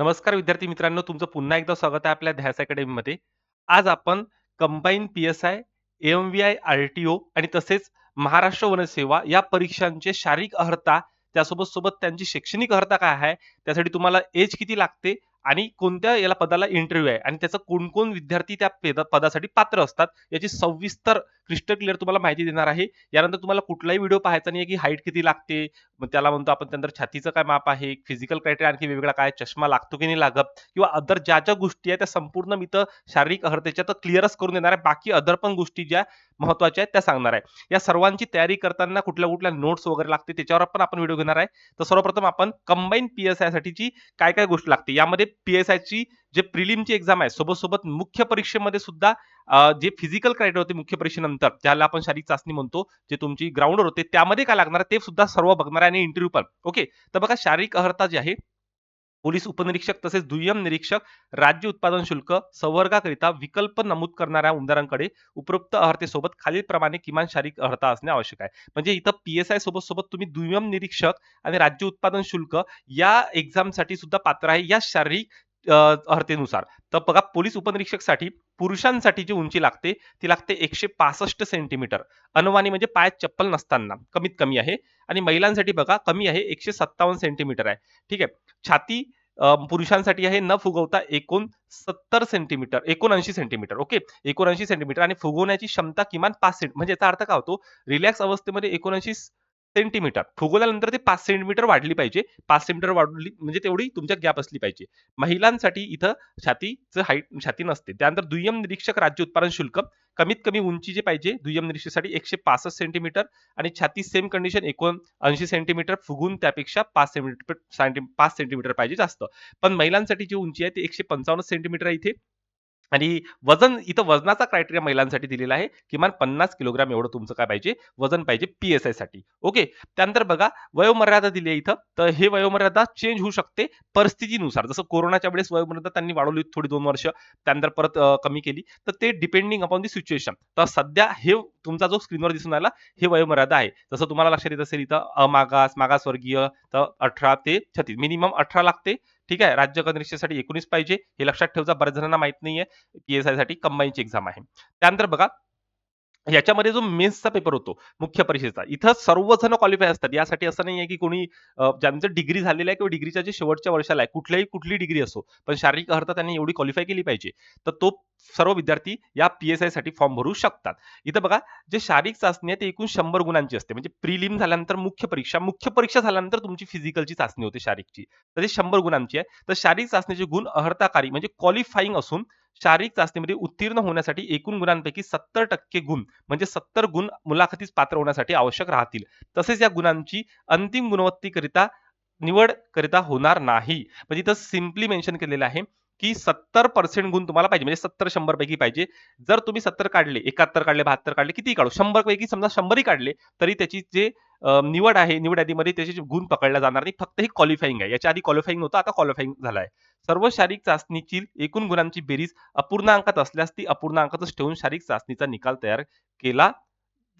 नमस्कार विद्यार्थी मित्रांनो, तुमचं पुन्हा एकदा स्वागत आहे आपल्या ध्यास अकॅडमीमध्ये. आज आपण कंबाईन पी-एस-आय, एम-व्ही-आय, आर-टी-ओ आणि तसेच महाराष्ट्र वनसेवा या परीक्षांचे शारीरिक अर्हता, त्यासोबत सोबत त्यांची शैक्षणिक अर्हता काय आहे, त्यासाठी तुम्हाला एज किती लागते आणि कोणत्या याला पदाला इंटरव्ह्यू आहे आणि त्याचं कोण-कोण विद्यार्थी त्या पदासाठी पात्र असतात, याची सविस्तर क्रिस्टल क्लिअर तुम्हाला माहिती देणार आहे. यानंतर तुम्हाला कुठलाही व्हिडिओ पाहायचा नाही की हाईट किती लागते, मग त्याला म्हणतो आपण त्यानंतर छातीचं काय माप आहे, फिजिकल क्रायटेरिया आणखी वेगवेगळा काय, चष्मा लागतो की नाही लागत किंवा अदर ज्या-ज्या गोष्टी आहेत त्या संपूर्ण मी तर शारीरिक अर्हतेच्या तर क्लिअरच करून देणार आहे. बाकी अदर पण गोष्टी ज्या महत्त्वाच्या आहेत त्या सांगणार आहे. या सर्वांची तयारी करताना कुठल्या-कुठल्या नोट्स वगैरे लागते त्याच्यावर पण आपण व्हिडिओ घेणार आहे. तर सर्वप्रथम आपण कंबाईन पी एस आयसाठीची काय-काय गोष्ट लागते. यामध्ये पी-एस-आयची जे प्रिलिमची एक्झाम आहे, सोबत-सोबत मुख्य परीक्षेमध्ये सुद्धा जे फिजिकल क्रायटेरिया होते मुख्य परीक्षेनंतर, ज्याला आपण शारीरिक चाचणी म्हणतो, जे तुमची ग्राउंडवर होते, त्यामध्ये काय लागणार ते सुद्धा सर्व बघणार आहे आणि इंटरव्ह्यू पण. ओके. तर बघा शारीरिक अर्हता जी आहे, पोलीस उपनिरीक्षक तसेच दुय्यम निरीक्षक, राज्य उत्पादन शुल्क, संवर्गाकरिता विकल्प नमूद करणाऱ्या उमदारांकडे उपरोक्त अर्हतेसोबत खालीलप्रमाणे किमान शारीरिक अर्हता असणे आवश्यक आहे. म्हणजे इथं पी-एस-आय सोबत सोबत तुम्ही दुय्यम निरीक्षक आणि राज्य उत्पादन शुल्क या एक्झामसाठी सुद्धा पात्र आहे या शारीरिक अर्हतेनुसार. तर बघा पोलीस उपनिरीक्षकसाठी पुरुषांसाठी जी उंची लागते, ती लागते 165 सेंटीमीटर. अनवाणी म्हणजे पायात चप्पल नसताना कमीत कमी आहे आणि महिलांसाठी बघा कमी आहे 157 सेंटीमीटर आहे. ठीक आहे. छाती पुरुषांसाठी आहे न फुगवता 69 सेंटीमीटर 79 सेंटीमीटर ओके. 79 सेंटीमीटर आणि फुगवण्याची क्षमता किमान पाच सेंट म्हणजे याचा अर्थ काय होतो, रिलॅक्स अवस्थेमध्ये 79 सेंटीमीटर फुगवल्यानंतर ते पाच सेंटीमीटर वाढली पाहिजे. पाच सेंटीमीटर वाढली म्हणजे तेवढी तुमच्या गॅप असली पाहिजे. महिलांसाठी इथं छातीचं हाईट छाती नसते. त्यानंतर दुय्यम निरीक्षक राज्य उत्पादन शुल्क कमीत कमी उंची जे पाहिजे दुय्यम निरीक्षेसाठी एकशे पासष्ट सेंटीमीटर आणि छाती सेम कंडिशन 79 सेंटीमीटर फुगून त्यापेक्षा पाच सेंटीमीटर पाच सेंटीमीटर पाहिजे जास्त. पण महिलांसाठी जी उंची आहे ती 155 सेंटीमीटर आहे इथे. आणि वजन इथं वजनाचा क्रायटेरिया महिलांसाठी दिलेला आहे. किमान 50 किलोग्राम एवढं तुमचं काय पाहिजे, वजन पाहिजे पी-एस-आयसाठी. ओके. त्यानंतर बघा वयोमर्यादा दिली आहे इथं. तर हे वयोमर्यादा चेंज होऊ शकते परिस्थितीनुसार. जसं कोरोनाच्या वेळेस वयोमर्यादा त्यांनी वाढवली थोडी दोन वर्ष, त्यानंतर परत कमी केली. तर ते डिपेंडिंग अपॉन दी सिच्युएशन. तर सध्या हे तुमचा जो स्क्रीनवर दिसून राहिला, हे वयोमर्यादा आहे. जसं तुम्हाला लक्षात येत असेल इथं अमागास, मागासवर्गीय तर 18 ते 36 मिनिमम 18 लागते. ठीक आहे. राज्य कनिष्ठेसाठी एकोणीस पाहिजे. हे लक्षात ठेवजा बऱ्याच जणांना माहीत नाहीये. पी-एस-आयसाठी कंबाईनची एक्झाम आहे. त्यानंतर बघा याच्यामध्ये जो मेन्सचा पेपर होतो, मुख्य परीक्षेचा, इथं सर्वजण क्वालिफाय असतात. यासाठी असं नाही आहे की कोणी ज्यांचं डिग्री झालेलं आहे किंवा डिग्रीच्या जे शेवटच्या वर्षाला आहे, कुठल्याही कुठली डिग्री असो, पण शारीरिक अर्हता त्यांनी एवढी क्वालिफाय केली पाहिजे. तर तो सर्व विद्यार्थी या पी-एस-आयसाठी फॉर्म भरू शकतात. इथं बघा जे शारीरिक चाचणी आहे ती एकूण शंभर गुणांची असते. म्हणजे प्रिलिम झाल्यानंतर मुख्य परीक्षा, मुख्य परीक्षा झाल्यानंतर तुमची फिजिकलची चाचणी होते शारीरिकची. तर ते शंभर गुणांची आहे. तर शारीरिक चाचणीचे गुण अर्हताकारी म्हणजे क्वालिफाईंग असून शारीरिक चाचणीमध्ये उत्तीर्ण होण्यासाठी एकूण गुणांपैकी 70% गुण म्हणजे 70 गुण मुलाखतीस पात्र होण्यासाठी आवश्यक राहतील. तसेच या गुणांची अंतिम गुणवत्तेकरिता निवड करिता होणार नाही. म्हणजे इथं सिम्पली मेन्शन केलेलं आहे, की 70% गुण तुम्हाला पाहिजे. म्हणजे सत्तर शंभर पैकी पाहिजे. जर तुम्ही 70 काढले, 71 काढले, 72 काढले, कितीही काढू. शंभर पैकी समजा शंभरही काढले, तरी त्याची जे निवड आहे, निवड यादीमध्ये त्याचे गुण पकडला जाणार नाही. फक्त हे क्वालिफाईंग आहे. याच्या आधी क्वालिफाईंग नव्हतं, आता क्वालिफाईंग झालाय आहे. सर्व शारीरिक चाचणीची एकूण गुणांची बेरीज अपूर्णांकात असल्यास ती अपूर्णांकातच ठेवून शारीरिक चाचणीचा निकाल तयार केला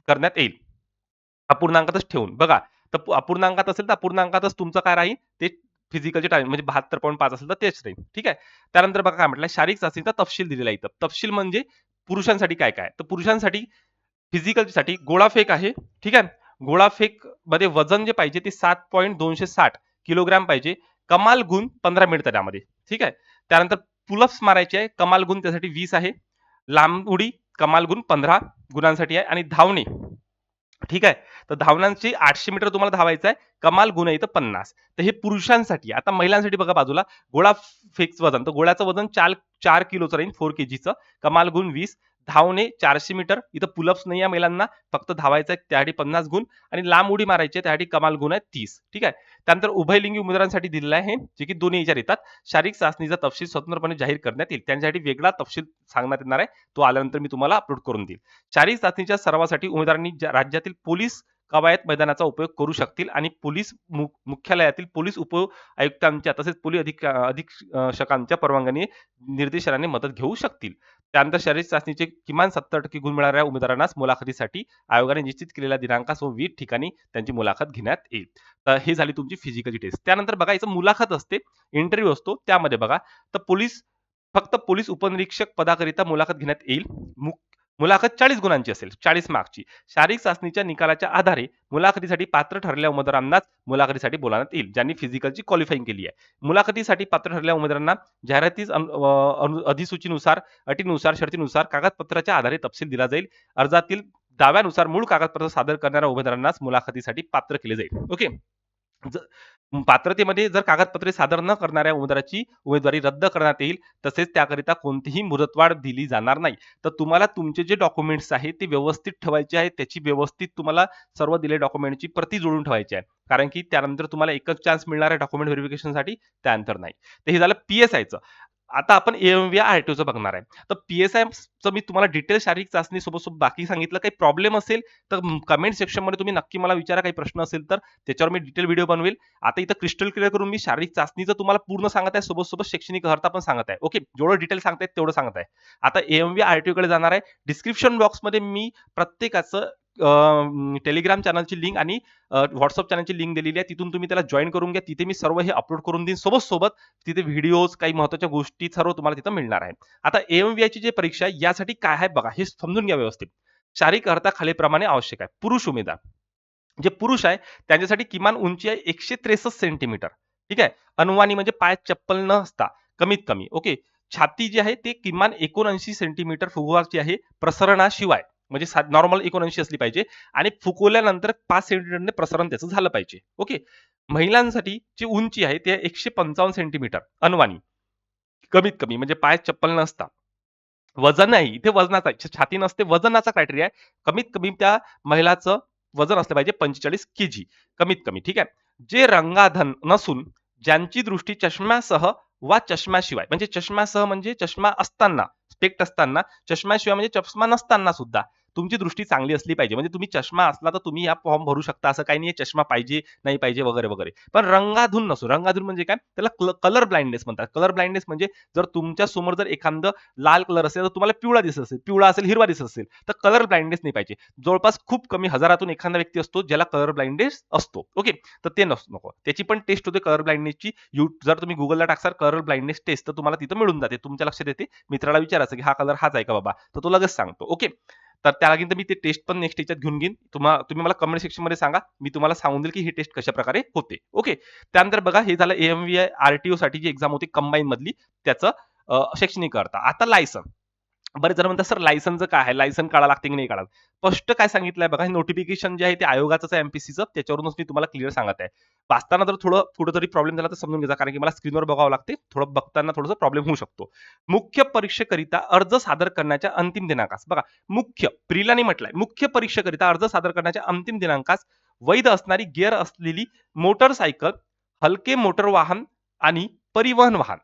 करण्यात येईल. अपूर्णांकातच ठेवून. बघा, तर अपूर्णांकात असेल तर अपूर्णांकातच तुमचं काय राहील, ते फिजिकलचे टाइम म्हणजे 72.5 असेल तर तेच राहील. ठीक आहे. त्यानंतर बघा काय म्हटलं शारीरिक चाचणीचा तपशील दिलेला आहे इथं. तपशील म्हणजे पुरुषांसाठी काय-काय तर पुरुषांसाठी फिजिकलसाठी गोळाफेक आहे. ठीक आहे. गोळाफेकमध्ये वजन जे पाहिजे ते 7.260 किलोग्राम पाहिजे. कमाल गुण 15 मिळतात त्यामध्ये. ठीक आहे. त्यानंतर पुलप्स मारायचे आहे. कमाल गुण त्यासाठी वीस आहे. लांब उडी कमाल गुण 15 गुणांसाठी आहे आणि धावणे ठीक आहे. तर धावनांची आठशे मीटर तुम्हाला धावायचं आहे. कमाल गुण आहे इथं 50. तर हे पुरुषांसाठी. आता महिलांसाठी बघा बाजूला गोळा गोळाफेकचं वजन. तर गोळ्याचं वजन 4 4 किलोचं राहील 4 केजीचं. कमाल गुण वीस धावणे चारशे मीटर. इथं पुलअप्स नाही आहे महिलांना. फक्त धावायचं आहे त्यासाठी 50 गुण आणि लांब उडी मारायची आहे त्यासाठी कमाल गुण आहे तीस ठीक आहे. त्यानंतर उभयलिंगी उमेदवारांसाठी दिलेलं आहे, जे की दोन्ही ह्याच्यात येतात. शारीरिक चाचणीचा तपशील स्वतंत्रपणे जाहीर करण्यात येईल. त्यांच्यासाठी वेगळा तपशील सांगण्यात येणार आहे. तो आल्यानंतर मी तुम्हाला अपलोड करून देईल. शारीरिक चाचणीच्या सर्वासाठी उमेदवारांनी राज्यातील पोलीस कवायत मैदानाचा उपयोग करू शकतील आणि पोलीस मुख्यालयातील पोलीस उप आयुक्तांच्या तसेच पोलीस अधिक अधीक्षकांच्या परवानगीने निर्देशनाने मदत घेऊ शकतील. त्यानंतर शरीर चाचणीचे किमान सत्तर टक्के गुण मिळणाऱ्या उमेदवारांनाच मुलाखतीसाठी आयोगाने निश्चित केलेल्या दिनांकास व विविध ठिकाणी त्यांची मुलाखत घेण्यात येईल. तर ही झाली तुमची फिजिकलची टेस्ट त्यानंतर बघा याचं मुलाखत असते इंटरव्ह्यू असतो त्यामध्ये बघा तर पोलीस फक्त पोलीस उपनिरीक्षक पदाकरिता मुलाखत घेण्यात येईल. मुलाखत चाळीस गुणांची असेल चाळीस मार्कची शारीरिक चाचणीच्या निकालाच्या आधारे मुलाखतीसाठी पात्र ठरलेल्या उमेदवारांनाच मुलाखतीसाठी बोलावण्यात येईल ज्यांनी फिजिकलची क्वालिफाईंग केली आहे. मुलाखतीसाठी पात्र ठरलेल्या उमेदवारांना जाहिरातीस अधिसूचीनुसार अटीनुसार शर्तीनुसार कागदपत्राच्या आधारे तपशील दिला जाईल. अर्जातील दाव्यानुसार मूळ कागदपत्र सादर करणाऱ्या उमेदवारांनाच मुलाखतीसाठी पात्र केले जाईल. ओके? पात्रतेमध्ये जर कागदपत्रे सादर न करणाऱ्या उमेदवाराची उमेदवारी रद्द करण्यात येईल तसेच त्याकरिता कोणतीही मुदतवाढ दिली जाणार नाही. तर तुम्हाला तुमचे जे डॉक्युमेंट्स आहेत ते व्यवस्थित ठेवायचे आहेत. त्याची व्यवस्थित तुम्हाला सर्व दिले डॉक्युमेंटची प्रती जोडून ठेवायची आहे. कारण की त्यानंतर तुम्हाला एकच चान्स मिळणार आहे डॉक्युमेंट व्हेरिफिकेशनसाठी त्यानंतर नाही. तर हे झालं पी एस आयचं आता आपण एम आर टी बघणार आहे. तर पी एस आयचं मी तुम्हाला डिटेल शारीरिक चाचणी सोबत सोबत बाकी सांगितलं. काही प्रॉब्लेम असेल तर कमेंट सेक्शनमध्ये तुम्ही नक्की मला विचारा. काही प्रश्न असेल तर त्याच्यावर मी डिटेल व्हिडिओ बनवेल. आता इथं क्रिस्टल क्लिअर करून मी शारीरिक चाचणीचं तुम्हाला पूर्ण सांगत आहे. सोबत सोबत शैक्षणिक अर्थ पण सांगत आहे. ओके जेवढं डिटेल सांगतायत तेवढं सांगत आहे. आता एम व्ही आर टी कडे जाणार आहे. डिस्क्रिप्शन बॉक्समध्ये मी प्रत्येकाचं टेलिग्राम चॅनलची लिंक आणि व्हॉट्सअप चॅनलची लिंक दिलेली आहे. तिथून तुम्ही त्याला जॉईन करून घ्या. तिथे मी सर्व हे अपलोड करून देईन. सोबत सोबत तिथे व्हिडिओज काही महत्त्वाच्या गोष्टी सर्व तुम्हाला तिथं मिळणार आहे. आता एम व्ही ची जी परीक्षा आहे यासाठी काय आहे बघा. हे समजून घ्या व्यवस्थित. शारीरिक अर्था खालीप्रमाणे आवश्यक आहे. पुरुष उमेदवार. जे पुरुष आहे त्यांच्यासाठी किमान उंची आहे एकशे त्रेसष्ट सेंटीमीटर ठीक आहे? अनुवानी म्हणजे पाय चप्पल न असता कमीत कमी. ओके? छाती जी आहे ते किमान एकोणऐंशी सेंटीमीटर फुगवाची आहे प्रसरणाशिवाय. म्हणजे नॉर्मल एकोणऐंशी असली पाहिजे. आणि फुकवल्यानंतर पाच सेंटीमीटरने प्रसारण त्याचं झालं पाहिजे. ओके महिलांसाठी जी उंची आहे ते एकशे पंचावन्न सेंटीमीटर अनवाणी कमीत कमी म्हणजे पाय चप्पल नसता. वजन आहे इथे वजनाचा छाती नसते वजनाचा क्रायटेरिया आहे. कमीत कमी त्या महिलाचं वजन असलं पाहिजे पंचेचाळीस के जी कमीत कमी ठीक आहे? जे रंगाधन नसून ज्यांची दृष्टी चष्म्यासह वा चष्म्याशिवाय म्हणजे चष्म्यासह म्हणजे चष्मा असताना स्पेक्ट असताना चष्म्याशिवाय म्हणजे चष्मा नसताना सुद्धा तुमची दृष्टी चांगली असली पाहिजे. म्हणजे तुम्ही चष्मा असला तर तुम्ही या फॉर्म भरू शकता. असं काही नाही चष्मा पाहिजे नाही पाहिजे वगैरे वगैरे. पण रंगाधून नसू. रंगाधून म्हणजे काय? त्याला कलर ब्लाइंडनेस म्हणतात. कलर ब्लाइंडनेस म्हणजे जर तुमच्यासमोर जर एखादं लाल कलर असेल तर तुम्हाला पिवळा दिसत असेल. पिवळा असेल हिरवा दिसत असेल. तर कलर ब्लाइंडनेस नाही पाहिजे. जवळपास खूप कमी हजारातून एखादा व्यक्ती असतो ज्याला कलर ब्लाइंडनेस असतो. ओके? तर ते नसतो नको. त्याची पण टेस्ट होते कलर ब्लाइंडनेसची यू जर तुम्ही गुगलला टाकसाल कलर ब्लाइंडनेस टेस्ट तर तुम्हाला तिथं मिळून जाते. तुमच्या लक्षात येते. मित्राला विचारायचं की हा कलर हाच आहे का बाबा? तर तो लगेच सांगतो. ओके? तर त्या लागेल तर मी ते टेस्ट पण नेक्स्ट याच्यात घेऊन घेईन. तुम्हाला तुम्ही मला कमेंट सेक्शनमध्ये सांगा. मी तुम्हाला सांगून देईल की ही टेस्ट कशा प्रकारे होते. ओके त्यानंतर बघा हे झालं एम व्ही आय आरटीओ साठी जी एक्झाम होती कंबाईन मधली त्याचं शैक्षणिक अर्थ. आता लायसन बरेच जण म्हणतात सर लायसनचं काय आहे? लायसन काढा लागते की नाही काढा स्पष्ट काय सांगितलंय बघा हे नोटिफिकेशन जे आहे ते आयोगाचं आहे एमपीसीचं त्याच्यावरूनच मी तुम्हाला क्लिअर सांगत आहे. वाचताना जर थोडं कुठेतरी प्रॉब्लेम झाला तर समजून घ्यायचा कारण की मला स्क्रीनवर बघावं लागते. थोडं बघताना थोडंसं प्रॉब्लेम होऊ शकतो. मुख्य परीक्षेकरिता अर्ज सादर करण्याच्या अंतिम दिनांकास. बघा मुख्य प्रिलाने म्हटलंय मुख्य परीक्षेकरिता अर्ज सादर करण्याच्या अंतिम दिनांकास वैध असणारी गिअर असलेली मोटरसायकल हलके मोटर वाहन आणि परिवहन वाहन.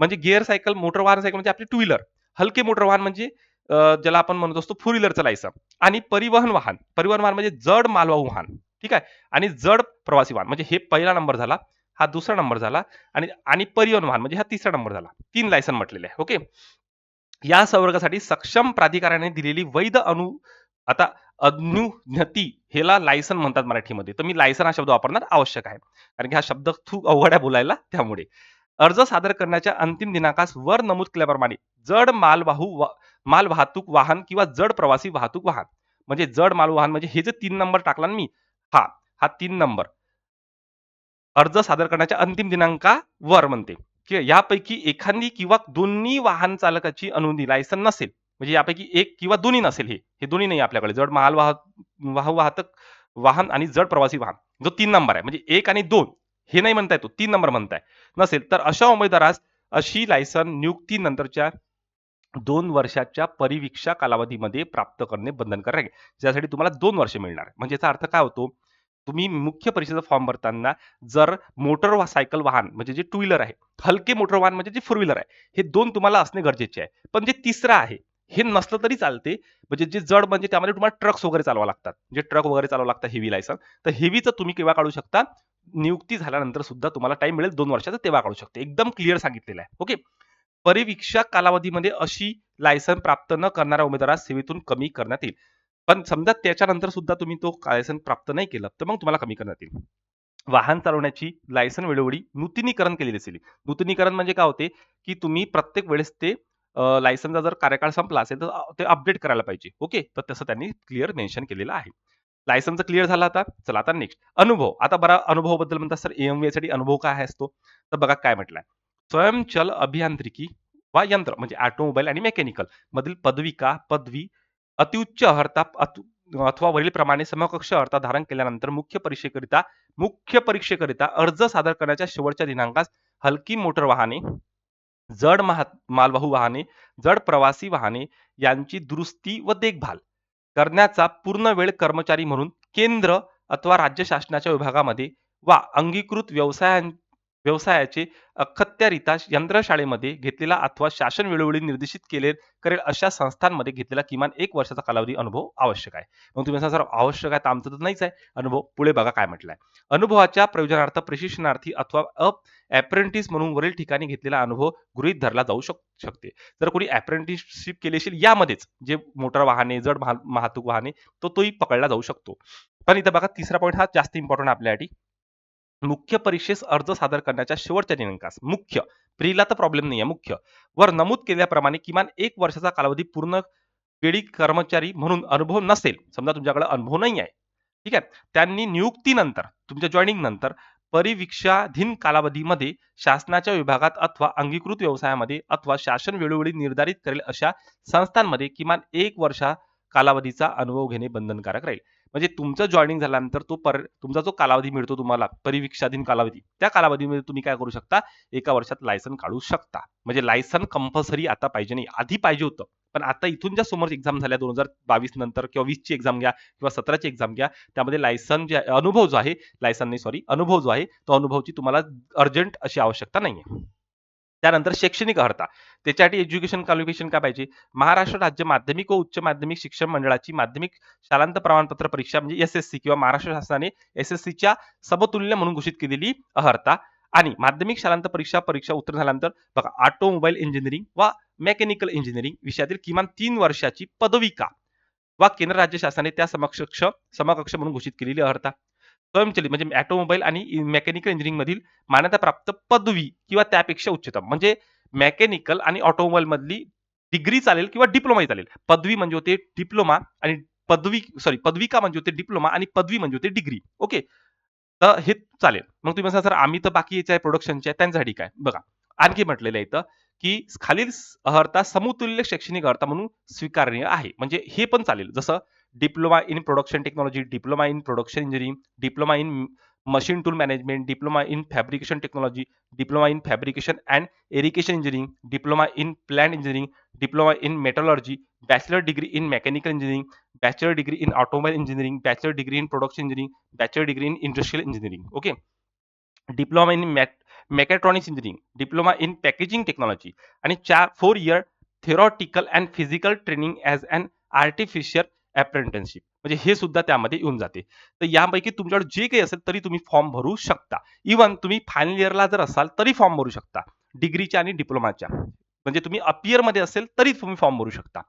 म्हणजे गिअर सायकल मोटर वाहन सायकल म्हणजे आपली टू व्हीलर हलके मोटर वाहन म्हणजे ज्याला आपण म्हणत असतो फोर व्हीलरचं लायसन आणि परिवहन वाहन परिवहन वाहन म्हणजे जड मालवाहू वाहन ठीक आहे? आणि जड प्रवासी वाहन म्हणजे हे पहिला नंबर झाला हा दुसरा नंबर झाला आणि आणि परिवहन वाहन म्हणजे हा तिसरा नंबर झाला. तीन लायसन म्हटलेले आहे ओके या संवर्गासाठी सक्षम प्राधिकाराने दिलेली वैध अनु आता अनुज्ञती हेला लायसन म्हणतात मराठीमध्ये. तर मी लायसन हा शब्द वापरणार आवश्यक आहे. कारण की हा शब्द खूप अवघड आहे बोलायला त्यामुळे. अर्ज सादर करण्याच्या अंतिम दिनांकास वर नमूद केल्याप्रमाणे जड मालवाहू वा- माल वाहतूक वाहन किंवा जड प्रवासी वाहतूक वाहन. म्हणजे जड माल वाहन म्हणजे हे जे तीन नंबर टाकला मी हा हा तीन नंबर. अर्ज सादर करण्याच्या अंतिम दिनांकावर म्हणते. ठीक यापैकी एखादी किंवा दोन्ही वाहन चालकाची अनुमती लायसन नसेल. म्हणजे यापैकी एक किंवा दोन्ही नसेल हे. हे दोन्ही नाही आपल्याकडे. जड माल वाहतूक वाहू वाहतक वाहन आणि जड प्रवासी वाहन. जो तीन नंबर आहे. म्हणजे एक आणि दोन. हे नाही म्हणताय तो तीन नंबर म्हणताय. नसेल तर अशा उमेदवारास अशी लायसन नियुक्तीनंतरच्या दोन वर्षाच्या परिवीक्षा कालावधीमध्ये प्राप्त करणे बंधनकारक आहे. ज्यासाठी तुम्हाला दोन वर्ष मिळणार. म्हणजे याचा अर्थ काय होतो? तुम्ही मुख्य परीक्षेचा फॉर्म भरताना जर मोटर वा सायकल वाहन म्हणजे जे टू व्हीलर आहे हलके मोटर वाहन म्हणजे जे फोर व्हीलर आहे हे दोन तुम्हाला असणे गरजेचे आहे. पण जे तिसरं आहे हे नसलं तरी चालते. म्हणजे जे जड म्हणजे त्यामध्ये तुम्हाला ट्रक्स वगैरे चालवा लागतात. जे ट्रक वगैरे चालवा लागतात हेवी लायसन तर हेवीचं तुम्ही केव्हा काढू शकता? नियुक्ती झाल्यानंतर सुद्धा तुम्हाला टाइम मिळेल दोन वर्षाचा तेव्हा काढू शकते. एकदम क्लिअर सांगितलेलं आहे. ओके परिवीक्षा कालावधीमध्ये अशी लायसन प्राप्त न करणाऱ्या उमेदवारास सेवेतून कमी करण्यात येईल. पण समजा त्याच्यानंतर सुद्धा तुम्ही तो लायसन प्राप्त नाही केलं तर मग तुम्हाला कमी करण्यात येईल. वाहन चालवण्याची लायसन वेळोवेळी नूतनीकरण केलेली असेल. नूतनीकरण म्हणजे काय होते? की तुम्ही प्रत्येक वेळेस ते लायसनचा जर कार्यकाळ संपला असेल तर ते अपडेट करायला पाहिजे. ओके तर तसं त्यांनी क्लिअर मेन्शन केलेलं आहे. लायसनचं क्लिअर झाला आता. चला आता नेक्स्ट अनुभव. आता बरा अनुभवाबद्दल म्हणतात सर एएमव्ही साठी अनुभव काय असतो? तर बघा काय म्हटलंय. स्वयंचल अभियांत्रिकी वा यंत्र म्हणजे ऑटोमोबाईल आणि मेकॅनिकल मधील पदविका पदवी अतिउच्च अर्हता अथवा अथवा वरीलप्रमाणे समकक्ष अर्थात धारण केल्यानंतर मुख्य परीक्षेकरिता मुख्य परीक्षेकरिता अर्ज सादर करण्याच्या शेवटच्या दिनांकास हलकी मोटर वाहने जड महा मालवाहू वाहने जड प्रवासी वाहने यांची दुरुस्ती व देखभाल करण्याचा पूर्ण वेळ कर्मचारी म्हणून केंद्र अथवा राज्य शासनाच्या विभागामध्ये वा अंगीकृत व्यवसाया व्यवसायाचे अखत्यारिता यंत्रशाळेमध्ये घेतलेला अथवा शासन वेळोवेळी निर्देशित केले करेल अशा संस्थांमध्ये घेतलेला किमान एक वर्षाचा कालावधी अनुभव आवश्यक आहे. मग तुम्ही सर आवश्यक आहे तर आमचं तर नाहीच आहे. अनुभव पुढे बघा काय म्हटलंय. अनुभवाच्या प्रयोजनार्थ प्रशिक्षणार्थी अथवा अप अप्रेंटिस म्हणून वरील ठिकाणी घेतलेला अनुभव गृहीत धरला जाऊ शक शकते. जर कोणी अप्रेंटिसशिप केली असेल यामध्येच जे मोटर वाहने जड वाह- वाहतूक वाहने तो तोही पकडला जाऊ शकतो. पण इथं बघा तिसरा पॉईंट हा जास्त इम्पॉर्टंट आपल्यासाठी. मुख्य परीक्षेस अर्ज सादर करण्याच्या शेवटच्या दिनांकास. मुख्य. प्रीला तर प्रॉब्लेम नाही आहे मुख्य. वर नमूद केल्याप्रमाणे किमान एक वर्षाचा कालावधी पूर्ण वेळी कर्मचारी म्हणून अनुभव नसेल. समजा तुमच्याकडे अनुभव नाही आहे ठीक आहे? त्यांनी नियुक्तीनंतर तुमच्या जॉईनिंग नंतर परिवीक्षाधीन कालावधीमध्ये शासनाच्या विभागात अथवा अंगीकृत व्यवसायामध्ये अथवा शासन वेळोवेळी निर्धारित करेल अशा संस्थांमध्ये किमान एक वर्षा कालावधीचा अनुभव घेणे बंधनकारक राहील. म्हणजे तुमचं जॉईनिंग झाल्यानंतर तो पर तुमचा जो कालावधी मिळतो तुम्हाला परिविक्षाधीन कालावधी त्या कालावधीमध्ये तुम्ही काय करू शकता? एका वर्षात लायसन काढू शकता. म्हणजे लायसन कंपल्सरी आता पाहिजे नाही. आधी पाहिजे होतं. पण आता इथून ज्या समोर एक्झाम झाल्या दोन हजार बावीस नंतर किंवा वीसची एक्झाम घ्या किंवा सतराची एक्झाम घ्या त्यामध्ये लायसन जे अनुभव जो आहे लायसन नाही सॉरी अनुभव जो आहे तो अनुभवची तुम्हाला अर्जंट अशी आवश्यकता नाहीये. त्यानंतर शैक्षणिक अर्हता. त्याच्यासाठी एज्युकेशन क्वालिफिकेशन काय पाहिजे? महाराष्ट्र राज्य माध्यमिक व उच्च माध्यमिक शिक्षण मंडळाची माध्यमिक शालांत प्रमाणपत्र परीक्षा म्हणजे एस एस सी किंवा महाराष्ट्र शासनाने एस एस सीच्या समतुल्य म्हणून घोषित केलेली अर्हता. आणि माध्यमिक शालांत परीक्षा परीक्षा उत्तीर्ण झाल्यानंतर बघा ऑटोमोबाईल इंजिनिअरिंग वा मेकॅनिकल इंजिनिअरिंग विषयातील किमान तीन वर्षाची पदविका वा केंद्र राज्य शासनाने त्या समकक्ष समकक्ष म्हणून घोषित केलेली अर्हता. स्वयंचलित म्हणजे ऑटोमोबाईल आणि मेकॅनिकल इंजिनिअरिंगमधील मान्यताप्राप्त पदवी किंवा त्यापेक्षा उच्चतम. म्हणजे मेकॅनिकल आणि ऑटोमोबाईल मधली डिग्री चालेल किंवा डिप्लोमाही चालेल. पदवी म्हणजे होते डिप्लोमा आणि पदवी सॉरी पदविका म्हणजे होते डिप्लोमा आणि पदवी म्हणजे होते डिग्री ओके तर हे चालेल. मग तुम्ही म्हणता सर आम्ही तर बाकी याच्या प्रोडक्शनचे आहे त्यांच्यासाठी काय? बघा. आणखी म्हटलेलं आहे इथं की खालील अर्हता समतुल्य शैक्षणिक अर्हता म्हणून स्वीकारणीय आहे. म्हणजे हे पण चालेल. जसं diploma in production technology diploma in production engineering diploma in machine tool management diploma in fabrication technology diploma in fabrication and erection engineering diploma in plant engineering diploma in metallurgy bachelor degree in mechanical engineering bachelor degree in automobile engineering bachelor degree in production engineering bachelor degree in industrial engineering okay diploma in mechatronics engineering diploma in packaging technology आणि चार four year theoretical and physical training as an artificial apprenticeship म्हणजे हे सुद्धा त्यामध्ये येऊन जाते. तर यापैकी तुमच्याकडे जे काही असेल तरी तुम्ही फॉर्म भरू शकता. इवन तुम्ही फायनल इयरला जर असाल तरी फॉर्म भरू शकता. डिग्रीच्या आणि डिप्लोमाच्या म्हणजे तुम्ही अपियरमध्ये असेल तरी तुम्ही फॉर्म भरू शकता.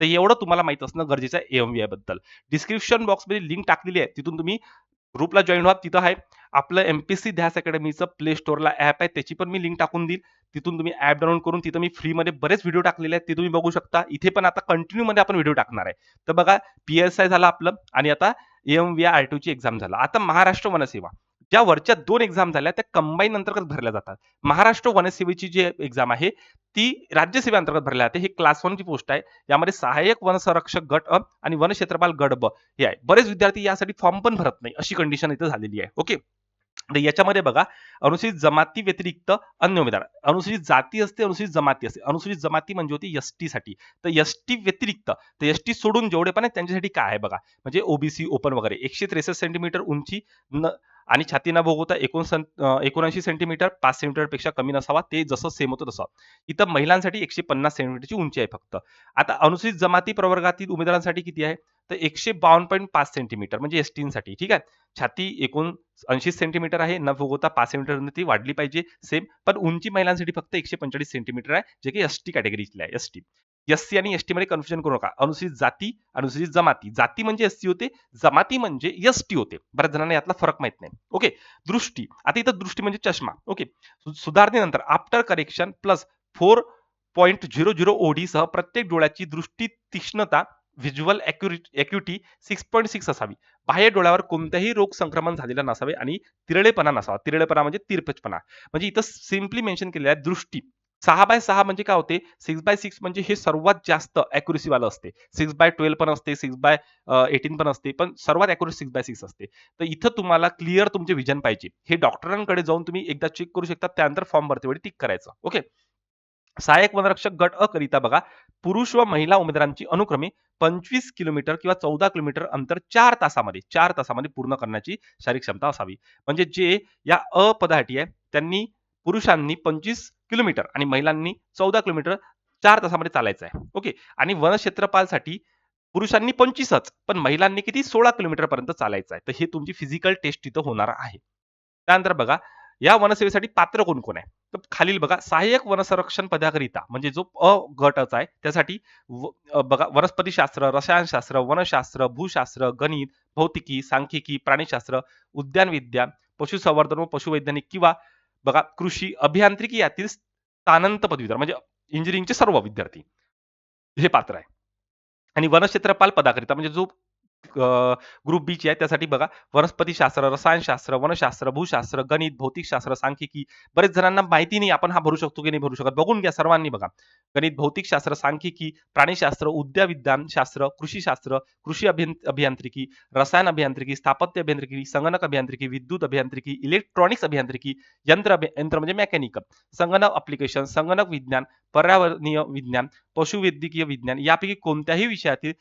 तर एवढं तुम्हाला माहीत असणं गरजेचं आहे एमव्हीआयबद्दल. डिस्क्रिप्शन बॉक्समध्ये लिंक टाकलेली आहे. तिथून तुम्ही ग्रुपला जॉईन व्हा तिथं आहे. आपलं एमपीसी ध्यास अकॅडमीचं प्ले स्टोअरला ॲप आहे. त्याची पण मी लिंक टाकून देईल. तिथून तुम्ही ॲप डाऊनलोड करून तिथं मी फ्रीमध्ये बरेच व्हिडिओ टाकलेले आहेत. ते तुम्ही बघू शकता. इथे पण आता कंटिन्यूमध्ये आपण व्हिडिओ टाकणार आहे. तर बघा पी एस आय झालं आपलं. आणि आता एम व्ही आर ची एक्झाम झाला. आता महाराष्ट्र वनसेवा. ज्या वरच्या दोन एक्झाम झाल्या त्या कंबाईन अंतर्गत भरल्या जातात. महाराष्ट्र वनसेवेची जी एक्झाम आहे ती राज्यसेवे अंतर्गत भरल्या जाते. हे क्लास ची पोस्ट आहे. यामध्ये सहाय्यक वनसंरक्षक गट अ आणि वनक्षेत्रपाल गट ब हे आहे. बरेच विद्यार्थी यासाठी फॉर्म पण भरत नाही अशी कंडिशन इथं झालेली आहे. ओके तर याच्यामध्ये बघा अनुसूचित जमाती व्यतिरिक्त अन्य उमेदवार. अनुसूचित जाती असते अनुसूचित जमाती असते. अनुसूचित जमाती म्हणजे होती एस टी साठी. तर एस टी व्यतिरिक्त तर एस टी सोडून जेवढे पण आहेत त्यांच्यासाठी काय आहे बघा? म्हणजे ओबीसी ओपन वगैरे. एकशे त्रेसष्ट सेंटीमीटर उंची न आणि छाती न भोगवता एकोण एकोणऐंशी सेंटीमीटर पाच सेंटीमीटरपेक्षा कमी नसावा ते जसं सेम होतं तसं. इथं महिलांसाठी एकशे पन्नास सेंटीमीटरची उंची आहे फक्त. आता अनुसूचित जमाती प्रवर्गातील उमेदवारांसाठी किती आहे? तर एकशे बावन्न पॉईंट पाच सेंटीमीटर म्हणजे एससाठी ठीक आहे? छाती एकूण ऐंशी सेंटीमीटर आहे न भोगवता पाच सेंटीमीटर ती वाढली पाहिजे सेम पण उंची महिलांसाठी फक्त एकशे पंचेचाळीस सेंटीमीटर आहे जे की एस टी कॅटेगरीतले आहे एस टी एस सी आणि एस टी मध्ये कन्फ्युजन करू नका. अनुसूचित जाती अनुसूचित जमाती. जाती म्हणजे एस सी होते जमाती म्हणजे एस टी होते. बऱ्याच जणांना यातला फरक माहीत नाही. ओके? दृष्टी. आता इथं दृष्टी म्हणजे चष्मा. Okay? सुधारणेनंतर after correction plus four point zero zero OD सह प्रत्येक डोळ्याची दृष्टी तीक्ष्णता visual acuity six point six असावी. बाह्य डोळ्यावर कोणत्याही रोग संक्रमण झालेला नसावे आणि तिरळेपणा नसावा. तिरळेपणा म्हणजे तिरपचपणा. म्हणजे इथं सिम्पली मेन्शन केलेल्या आहे दृष्टी. सहा बाय सहा म्हणजे काय होते? सिक्स बाय सिक्स म्हणजे हे सर्वात जास्त अॅक्युरेसीवालं असते. सिक्स बाय ट्वेल्व पण असते सिक्स बाय एटीन पण असते पण सर्वात अॅक्युरेसी सिक्स बाय सिक्स असते. तर इथं तुम्हाला क्लिअर तुमचे विजन पाहिजे. हे डॉक्टरांकडे जाऊन तुम्ही एकदा चेक करू शकता त्यानंतर फॉर्म भरतेवेळी टिक करायचं. ओके सहाय्यक वनरक्षक गट अ करिता बघा पुरुष व महिला उमेदवारांची अनुक्रमे पंचवीस किलोमीटर किंवा चौदा किलोमीटर अंतर चार तासामध्ये चार तासामध्ये पूर्ण करण्याची शारीरिक क्षमता असावी. म्हणजे जे या अ पदासाठी आहे त्यांनी पुरुषांनी पंचवीस किलोमीटर आणि महिलांनी चौदा किलोमीटर चार तासामध्ये चालायचं आहे. ओके? आणि वनक्षेत्रपालसाठी पुरुषांनी पंचवीसच पण महिलांनी किती? सोळा किलोमीटर पर्यंत चालायचं आहे. तर हे तुमची फिजिकल टेस्ट तिथं होणार आहे. त्यानंतर बघा या वनसेवेसाठी पात्र कोण कोण आहे? तर खालील बघा सहाय्यक वनसंरक्षण पदाकरिता म्हणजे जो अ गटच आहे त्यासाठी बघा वनस्पतीशास्त्र रसायनशास्त्र वनशास्त्र भूशास्त्र गणित भौतिकी सांख्यिकी प्राणीशास्त्र उद्यानविद्या पशुसंवर्धन व पशुवैज्ञानिक किंवा बघा कृषी अभियांत्रिकी यातील स्थानांत पदवीधर म्हणजे इंजिनिअरिंगचे सर्व विद्यार्थी हे पात्र आहे. आणि वनक्षेत्रपाल पदाकरिता म्हणजे जो ग्रुप बी ची आहे. त्यासाठी बघा वनस्पतीशास्त्र रसायनशास्त्र वनशास्त्र भूशास्त्र गणित भौतिकशास्त्र सांख्यिकी बरेच जणांना माहिती नाही. आपण हा भरू शकतो की नाही भरू शकत? बघून घ्या सर्वांनी बघा. गणित भौतिकशास्त्र सांख्यिकी प्राणीशास्त्र उद्याविज्ञान शास्त्र कृषीशास्त्र कृषी अभियं अभियांत्रिकी रसायन अभियांत्रिकी स्थापत्य अभियांत्रिकी संगणक अभियांत्रिकी विद्युत अभियांत्रिकी इलेक्ट्रॉनिक्स अभियांत्रिकी यंत्र यंत्र म्हणजे मेकॅनिकल संगणक अप्लिकेशन संगणक विज्ञान पर्यावरणीय विज्ञान पशुवैद्यकीय विज्ञान यापैकी कोणत्याही विषयातील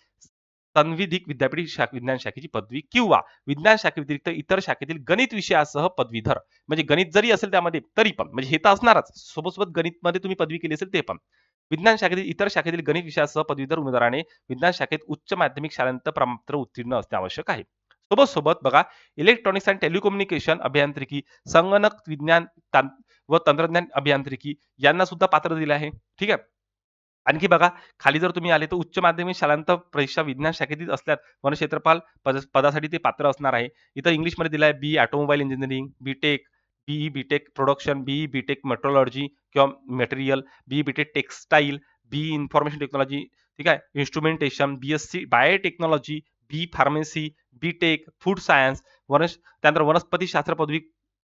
संविधिक विद्यापीठ शाख विज्ञान शाखेची पदवी किंवा विज्ञान शाखेव्यतिरिक्त इतर शाखेतील गणित विषयासह पदवीधर. म्हणजे गणित जरी असेल त्यामध्ये तरी पण म्हणजे हे तर असणारच. सोबत सोबत तुम्ही पदवी केली असेल ते पण. विज्ञान शाखेतील इतर शाखेतील गणित विषयासह पदवीधर उमेदवाराने विज्ञान शाखेत उच्च माध्यमिक शाळांत प्रमाणपत्र उत्तीर्ण असणे आवश्यक आहे. सोबत सोबत बघा इलेक्ट्रॉनिक्स अँड टेलिकम्युनिकेशन अभियांत्रिकी संगणक विज्ञान व तंत्रज्ञान अभियांत्रिकी यांना सुद्धा पात्र दिले आहे. ठीक आहे? आणखी बघा खाली जर तुम्ही आले तर उच्च माध्यमिक शालांत परीक्षा विज्ञान शाखेतील असल्यात. वनक्षेत्रपाल पद पदासाठी ते पात्र असणार आहे. इथं इंग्लिशमध्ये दिलं आहे B automobile engineering BTech BE BTech production BE BTech metrology किंवा material BE BTech textile B information technology ठीक आहे? Instrumentation B S C biotechnology B pharmacy BTech food science वनश त्यानंतर वनस्पती शास्त्र पदवी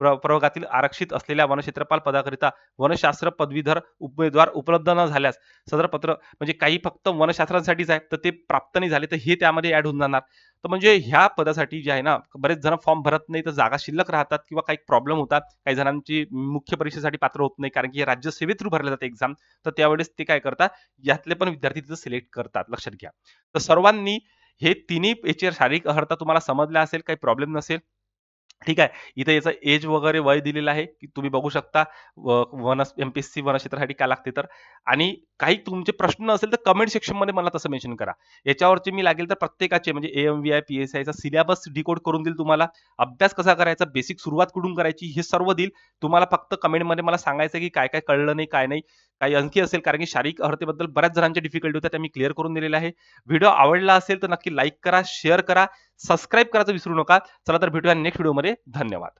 प्रवर्गातील आरक्षित असलेल्या वनक्षेत्रपाल पदाकरिता वनशास्त्र पदवीधर उमेदवार उपलब्ध न झाल्यास सदर पत्र म्हणजे काही फक्त वनशास्त्रासाठीच आहे तर ते प्राप्त नाही झाले तर हे त्यामध्ये ऍड होऊन जाणार. तर म्हणजे ह्या पदासाठी जे आहे ना बरेच जण फॉर्म भरत नाही तर जागा शिल्लक राहतात किंवा काही प्रॉब्लेम होतात. काही जणांची मुख्य परीक्षेसाठी पात्र होत नाही कारण की हे राज्य सेवे थ्रू भरले जाते एक्झाम तर त्यावेळेस ते काय करतात? यातले पण विद्यार्थी तिथं सिलेक्ट करतात लक्षात घ्या. तर सर्वांनी हे तिन्ही याची शारीरिक अर्हता तुम्हाला समजल्या असेल काही प्रॉब्लेम नसेल ठीक आहे. इथे याचं एज वगैरे वय दिलेलं आहे की तुम्ही बघू शकता व- वन एमपीएससी वनक्षेत्रासाठी काय लागते तर. आणि काही तुमचे प्रश्न असेल तर कमेंट सेक्शनमध्ये मला तसं मेन्शन करा. याच्यावरचे मी लागेल तर प्रत्येकाचे म्हणजे A M V I P S आयचा सिलेबस डिकोड करून देईल तुम्हाला. अभ्यास कसा करायचा बेसिक सुरुवात कुठून करायची हे सर्व देईल. तुम्हाला फक्त कमेंटमध्ये मला सांगायचं की काय काय कळलं नाही काय नाही. काही आणखी असेल कारण की शारीरिक अर्हतेबद्दल बऱ्याच जणांच्या डिफिकल्टी होत्या त्या मी क्लिअर करून दिलेल्या आहे. व्हिडिओ आवडला असेल तर नक्की लाईक करा शेअर करा. सबस्क्राईब करायचं विसरू नका. चला तर भेटूया नेक्स्ट व्हिडिओमध्ये धन्यवाद.